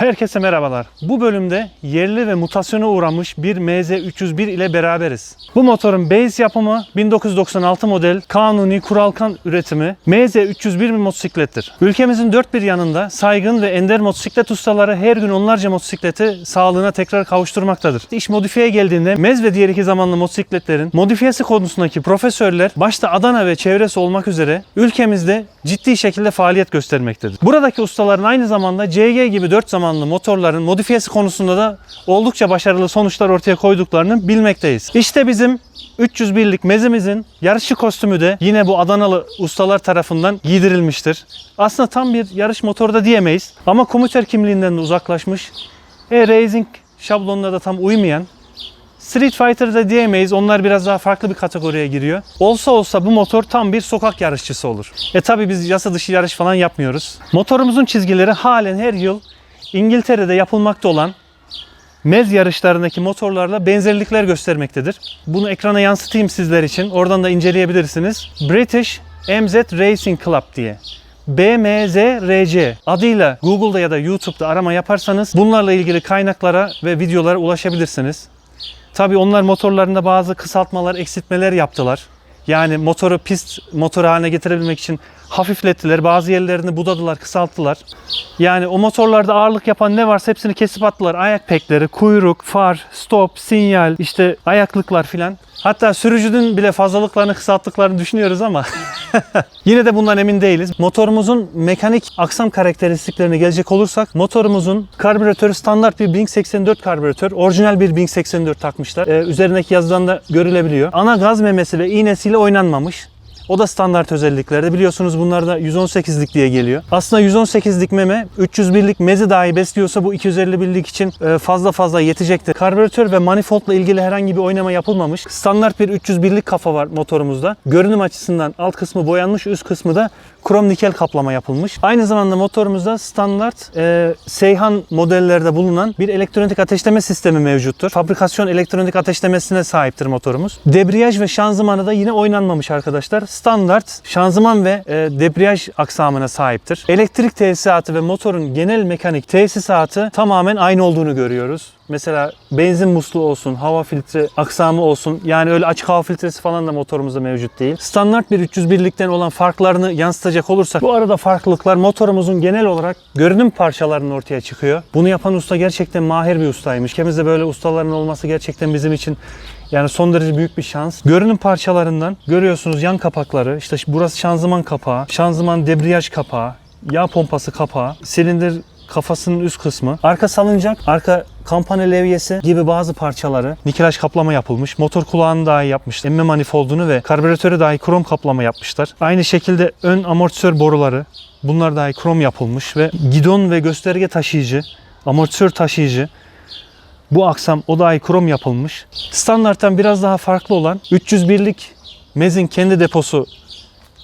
Herkese merhabalar. Bu bölümde yerli ve mutasyona uğramış bir MZ301 ile beraberiz. Bu motorun base yapımı 1996 model kanuni kuralkan üretimi MZ301 bir motosiklettir. Ülkemizin dört bir yanında saygın ve ender motosiklet ustaları her gün onlarca motosikleti sağlığına tekrar kavuşturmaktadır. İş modifiye geldiğinde Mez ve diğer iki zamanlı motosikletlerin modifiyesi konusundaki profesörler başta Adana ve çevresi olmak üzere ülkemizde ciddi şekilde faaliyet göstermektedir. Buradaki ustaların aynı zamanda CG gibi 4 zamanlı motorların modifiyesi konusunda da oldukça başarılı sonuçlar ortaya koyduklarını bilmekteyiz. İşte bizim 301'lik mezimizin yarışçı kostümü de yine bu Adanalı ustalar tarafından giydirilmiştir. Aslında tam bir yarış motoru da diyemeyiz ama komutör kimliğinden de uzaklaşmış. E, racing şablonuna da tam uymayan Street Fighter'da diyemeyiz. Onlar biraz daha farklı bir kategoriye giriyor. Olsa olsa bu motor tam bir sokak yarışçısı olur. E tabi biz yasa dışı yarış falan yapmıyoruz. Motorumuzun çizgileri halen her yıl İngiltere'de yapılmakta olan mez yarışlarındaki motorlarla benzerlikler göstermektedir. Bunu ekrana yansıtayım sizler için. Oradan da inceleyebilirsiniz. British MZ Racing Club diye. BMZRC adıyla Google'da ya da YouTube'da arama yaparsanız bunlarla ilgili kaynaklara ve videolara ulaşabilirsiniz. Tabii onlar motorlarında bazı kısaltmalar, eksiltmeler yaptılar. Yani motoru pist motor haline getirebilmek için hafiflettiler. Bazı yerlerini budadılar, kısalttılar. Yani o motorlarda ağırlık yapan ne varsa hepsini kesip attılar. Ayak pekleri, kuyruk, far, stop, sinyal, işte ayaklıklar filan. Hatta sürücünün bile fazlalıklarını kısalttıklarını düşünüyoruz ama yine de bundan emin değiliz. Motorumuzun mekanik aksam karakteristiklerine gelecek olursak motorumuzun karbüratörü standart bir Blink 84 karbüratör. Orijinal bir Blink 84 takmışlar. Ee, üzerindeki yazıdan da görülebiliyor. Ana gaz memesi ve iğnesiyle oynanmamış. O da standart özelliklerde. Biliyorsunuz bunlar da 118'lik diye geliyor. Aslında 118'lik meme 301'lik mezi dahi besliyorsa bu 251'lik için e, fazla fazla yetecektir. Karbüratör ve manifoldla ilgili herhangi bir oynama yapılmamış. Standart bir 301'lik kafa var motorumuzda. Görünüm açısından alt kısmı boyanmış, üst kısmı da krom nikel kaplama yapılmış. Aynı zamanda motorumuzda standart e, Seyhan modellerde bulunan bir elektronik ateşleme sistemi mevcuttur. Fabrikasyon elektronik ateşlemesine sahiptir motorumuz. Debriyaj ve şanzımanı da yine oynanmamış arkadaşlar. Standart şanzıman ve e, debriyaj aksamına sahiptir. Elektrik tesisatı ve motorun genel mekanik tesisatı tamamen aynı olduğunu görüyoruz. Mesela benzin musluğu olsun, hava filtre aksamı olsun. Yani öyle açık hava filtresi falan da motorumuzda mevcut değil. Standart bir 301'likten olan farklarını yansıtacak olursak bu arada farklılıklar motorumuzun genel olarak görünüm parçalarının ortaya çıkıyor. Bunu yapan usta gerçekten mahir bir ustaymış. Ülkemizde böyle ustaların olması gerçekten bizim için yani son derece büyük bir şans. Görünüm parçalarından görüyorsunuz yan kapakları. İşte burası şanzıman kapağı, şanzıman debriyaj kapağı, yağ pompası kapağı, silindir kafasının üst kısmı, arka salıncak, arka kampana levyesi gibi bazı parçaları nikelaj kaplama yapılmış. Motor kulağını dahi yapmış. Emme manifoldunu ve karbüratörü dahi krom kaplama yapmışlar. Aynı şekilde ön amortisör boruları bunlar dahi krom yapılmış ve gidon ve gösterge taşıyıcı, amortisör taşıyıcı bu aksam o dahi krom yapılmış. Standarttan biraz daha farklı olan 301'lik mezin kendi deposu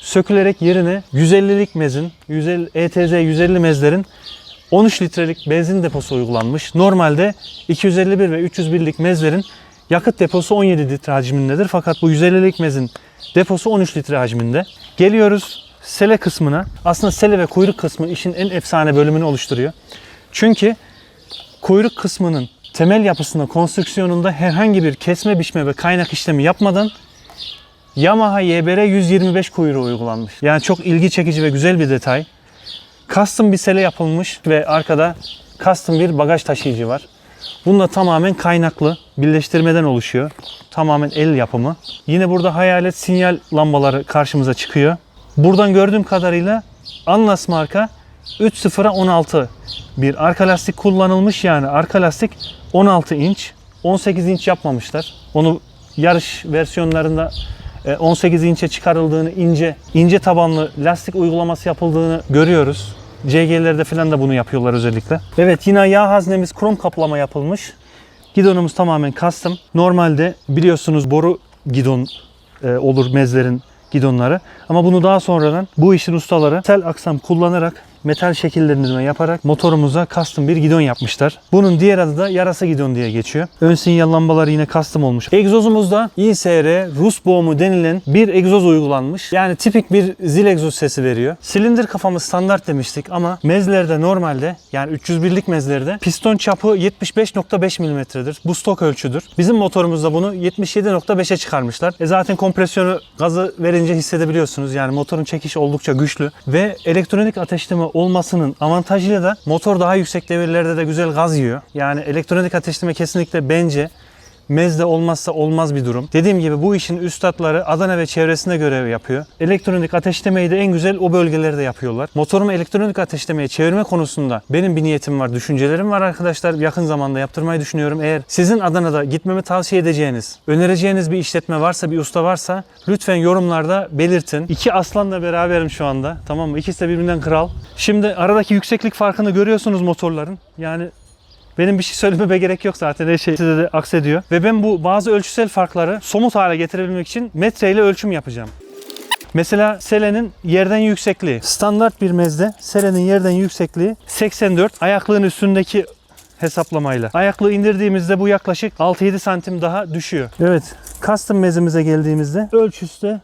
sökülerek yerine 150'lik mezin, 150, ETZ 150 mezlerin 13 litrelik benzin deposu uygulanmış. Normalde 251 ve 301'lik mezlerin yakıt deposu 17 litre hacmindedir. Fakat bu 150'lik mezin deposu 13 litre hacminde. Geliyoruz sele kısmına. Aslında sele ve kuyruk kısmı işin en efsane bölümünü oluşturuyor. Çünkü kuyruk kısmının temel yapısında, konstrüksiyonunda herhangi bir kesme, biçme ve kaynak işlemi yapmadan Yamaha YBR 125 kuyruğu uygulanmış. Yani çok ilgi çekici ve güzel bir detay. Custom bir sele yapılmış ve arkada custom bir bagaj taşıyıcı var. Bunda tamamen kaynaklı birleştirmeden oluşuyor. Tamamen el yapımı. Yine burada hayalet sinyal lambaları karşımıza çıkıyor. Buradan gördüğüm kadarıyla Anlas marka 3.0'a 16 bir arka lastik kullanılmış yani arka lastik 16 inç 18 inç yapmamışlar. Onu yarış versiyonlarında 18 inçe çıkarıldığını, ince ince tabanlı lastik uygulaması yapıldığını görüyoruz. CG'lerde falan da bunu yapıyorlar özellikle. Evet yine yağ haznemiz krom kaplama yapılmış. Gidonumuz tamamen custom. Normalde biliyorsunuz boru gidon e, olur mezlerin gidonları. Ama bunu daha sonradan bu işin ustaları tel aksam kullanarak metal şekillendirme yaparak motorumuza custom bir gidon yapmışlar. Bunun diğer adı da yarasa gidon diye geçiyor. Ön sinyal lambaları yine custom olmuş. Egzozumuzda ISR Rus boğumu denilen bir egzoz uygulanmış. Yani tipik bir zil egzoz sesi veriyor. Silindir kafamız standart demiştik ama mezlerde normalde yani 301'lik mezlerde piston çapı 75.5 mm'dir. Bu stok ölçüdür. Bizim motorumuzda bunu 77.5'e çıkarmışlar. E zaten kompresyonu gazı verince hissedebiliyorsunuz. Yani motorun çekişi oldukça güçlü ve elektronik ateşleme olmasının avantajıyla da motor daha yüksek devirlerde de güzel gaz yiyor. Yani elektronik ateşleme kesinlikle bence Mezde olmazsa olmaz bir durum. Dediğim gibi bu işin üstadları Adana ve çevresinde görev yapıyor. Elektronik ateşlemeyi de en güzel o bölgelerde yapıyorlar. Motorumu elektronik ateşlemeye çevirme konusunda benim bir niyetim var, düşüncelerim var arkadaşlar. Yakın zamanda yaptırmayı düşünüyorum. Eğer sizin Adana'da gitmemi tavsiye edeceğiniz, önereceğiniz bir işletme varsa, bir usta varsa lütfen yorumlarda belirtin. İki aslanla beraberim şu anda. Tamam mı? İkisi de birbirinden kral. Şimdi aradaki yükseklik farkını görüyorsunuz motorların. Yani benim bir şey söylememe gerek yok zaten her şey size de aksediyor. Ve ben bu bazı ölçüsel farkları somut hale getirebilmek için metreyle ölçüm yapacağım. Mesela selenin yerden yüksekliği. Standart bir mezde selenin yerden yüksekliği 84. Ayaklığın üstündeki hesaplamayla. Ayaklığı indirdiğimizde bu yaklaşık 6-7 santim daha düşüyor. Evet. Custom mezimize geldiğimizde ölçüsü de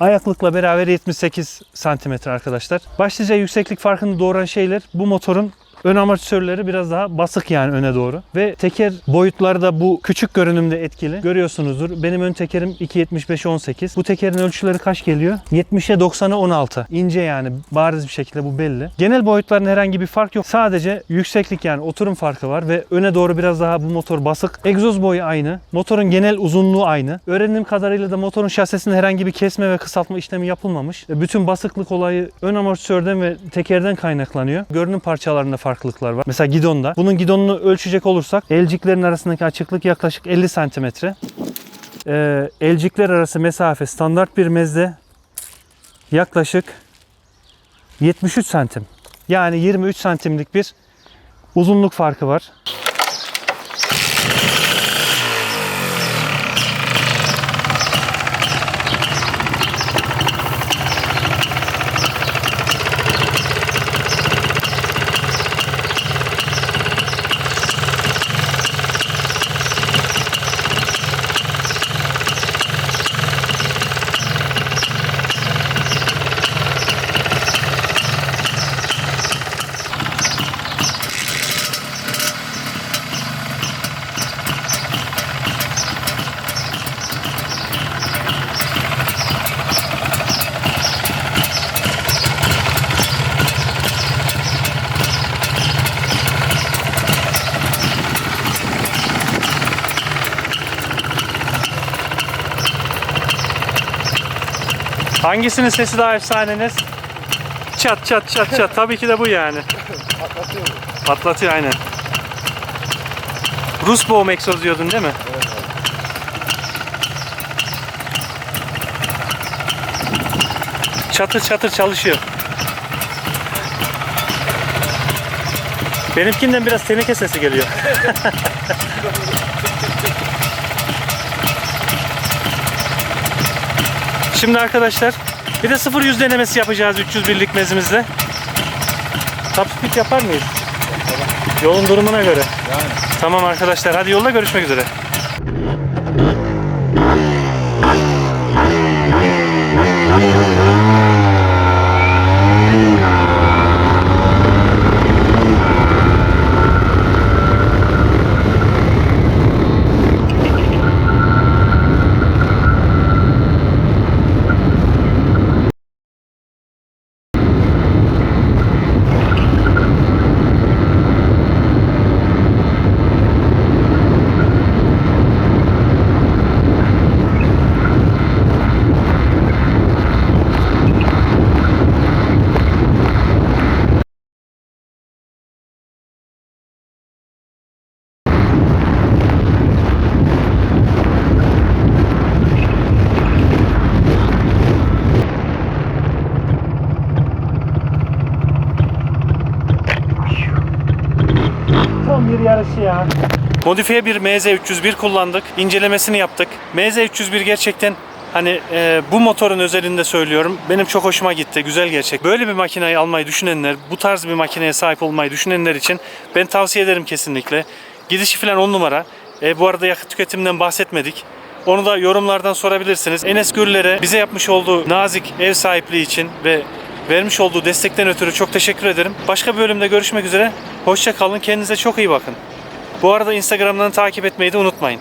ayaklıkla beraber 78 santimetre arkadaşlar. Başlıca yükseklik farkını doğuran şeyler bu motorun Ön amortisörleri biraz daha basık yani öne doğru. Ve teker boyutları da bu küçük görünümde etkili. Görüyorsunuzdur. Benim ön tekerim 2.75-18. Bu tekerin ölçüleri kaç geliyor? 70'e 90'a 16. İnce yani bariz bir şekilde bu belli. Genel boyutların herhangi bir fark yok. Sadece yükseklik yani oturum farkı var ve öne doğru biraz daha bu motor basık. Egzoz boyu aynı. Motorun genel uzunluğu aynı. Öğrendiğim kadarıyla da motorun şasisinde herhangi bir kesme ve kısaltma işlemi yapılmamış. Bütün basıklık olayı ön amortisörden ve tekerden kaynaklanıyor. Görünüm parçalarında farklılıklar var. Mesela gidonda. Bunun gidonunu ölçecek olursak elciklerin arasındaki açıklık yaklaşık 50 santimetre. Ee, elcikler arası mesafe standart bir mezde yaklaşık 73 santim. Yani 23 santimlik bir uzunluk farkı var. Hangisinin sesi daha efsaneniz? Çat çat çat çat. Tabii ki de bu yani. Patlatıyor? Patlatıyor aynen. Rus boğum egzoz diyordun değil mi? Çatır çatır çalışıyor. Benimkinden biraz teneke sesi geliyor. Şimdi arkadaşlar bir de 0-100 denemesi yapacağız 301'lik mezimizle. Top speed yapar mıyız? Yolun durumuna göre. Yani. Tamam arkadaşlar hadi yolda görüşmek üzere. Bir yarışı ya. Modifiye bir MZ301 kullandık. İncelemesini yaptık. MZ301 gerçekten Hani e, bu motorun özelinde söylüyorum. Benim çok hoşuma gitti. Güzel gerçek. Böyle bir makineyi almayı düşünenler, bu tarz bir makineye sahip olmayı düşünenler için ben tavsiye ederim kesinlikle. Gidişi falan 10 numara. E, bu arada yakıt tüketiminden bahsetmedik. Onu da yorumlardan sorabilirsiniz. Enes Gürler'e bize yapmış olduğu nazik ev sahipliği için ve vermiş olduğu destekten ötürü çok teşekkür ederim. Başka bir bölümde görüşmek üzere. Hoşça kalın. Kendinize çok iyi bakın. Bu arada Instagram'dan takip etmeyi de unutmayın.